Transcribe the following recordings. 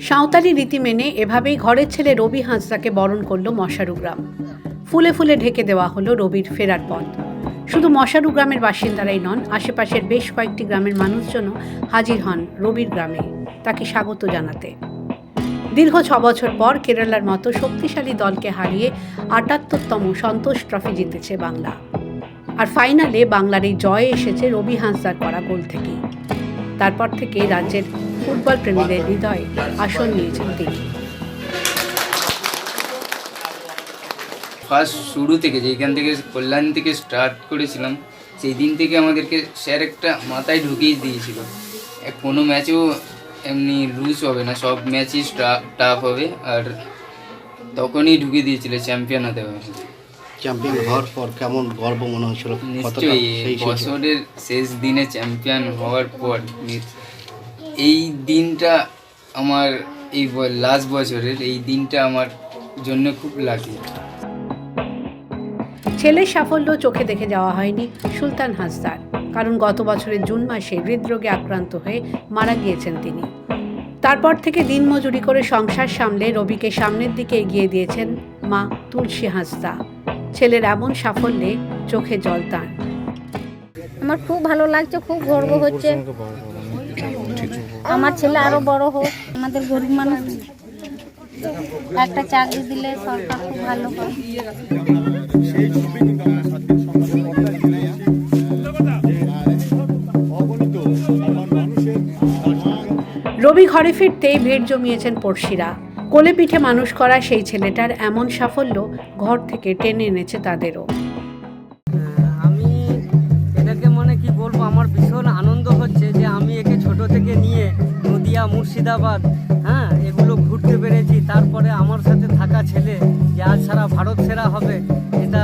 সাঁওতালি রীতি মেনে এভাবেই ঘরের ছেলে রবি হাঁসদাকে বরণ করল মশারু গ্রাম। ফুলে ফুলে ঢেকে দেওয়া হলো রবির ফেরার পথ। শুধু মশারু গ্রামের বাসিন্দারাই নন, আশেপাশের বেশ কয়েকটি গ্রামের মানুষজনও হাজির হন রবির গ্রামে। তাকে স্বাগত জানাতে। দীর্ঘ ছ বছর পর কেরালার মতো শক্তিশালী দলকে হারিয়ে আটাত্তরতম সন্তোষ ট্রফি জিতেছে বাংলা। আর ফাইনালে বাংলার এই জয় এসেছে রবি হাঁসদার করা গোল থেকেই। তারপর থেকে রাজ্যের ফুটবল প্রেমীদের হৃদয়ে আসন নিয়েছেন তিনি। ফার্স্ট শুরু থেকে যেখান থেকে কল্যাণ থেকে স্টার্ট করেছিলাম, সেই দিন থেকে আমাদেরকে স্যার একটা মাথায় ঢুকিয়ে দিয়েছিল। কোনো ম্যাচেও এমনি লুজ হবে না, সব ম্যাচই টাফ হবে। আর তখনই ঢুকিয়ে দিয়েছিল চ্যাম্পিয়ন হতে হবে। চ্যাম্পিয়ন হওয়ার পর কেমন গর্ব মনে হয়েছিল? নিশ্চয়ই বছরের শেষ দিনে চ্যাম্পিয়ন হওয়ার পর এই দিনটা আমার এই লাস্ট বছরের এই দিনটা আমার জন্য খুব লাকি ছেলের সাফল্য চোখে দেখে যাওয়া হয়নি সুলতান হাসদার কারণ গত বছরের জুন মাসে হৃদরোগে আক্রান্ত হয়ে মারা গিয়েছেন তিনি। তারপর থেকে দিনমজুরি করে সংসার সামলে রবিকে সামনের দিকে এগিয়ে দিয়েছেন মা তুলসী হাসদা। ছেলের এমন সাফল্যে চোখে জল তার। আমার খুব ভালো লাগছে খুব গর্ব হচ্ছে। আমার ছেলে আরও বড় হোক আমাদের গরিব মানুষ একটা চাকরি দিলে সরকার খুব ভালো হয়। রবি ঘরে ফিরতেই ভিড় জমিয়েছেন পড়শিরা। কোলে পিঠে মানুষ করা সেই ছেলেটার এমন সাফল্য ঘর থেকে টেনে এনেছে তাদেরও। আমি এটাকে মানে কি বলব আমার ভীষণ আনন্দ হচ্ছে যে আমি একে ছোট থেকে নিয়ে নদিয়া মুর্শিদাবাদ হ্যাঁ এগুলো ঘুরতে পেরেছি। তারপরে আমার সাথে থাকা ছেলে যে আজ সারা ভারত সেরা হবে এটা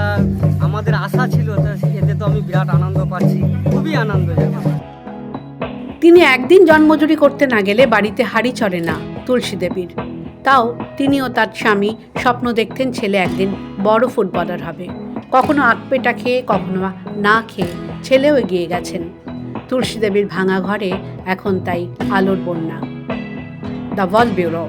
আমাদের আশা ছিল এতে তো আমি বিরাট আনন্দ পাচ্ছি। খুবই আনন্দজনক তিনি একদিন জন্মজুরি করতে না গেলে বাড়িতে হাড়ি চড়ে না তুলসী দেবীর। তাও তিনি ও তার স্বামী স্বপ্ন দেখতেন ছেলে একদিন বড় ফুটবলার হবে। কখনো আটপেটা খেয়ে, কখনো না খেয়ে ছেলেও এগিয়ে গেছেন। তুলসী দেবীর ভাঙা ঘরে এখন তাই আলোর বন্যা। The wall bureau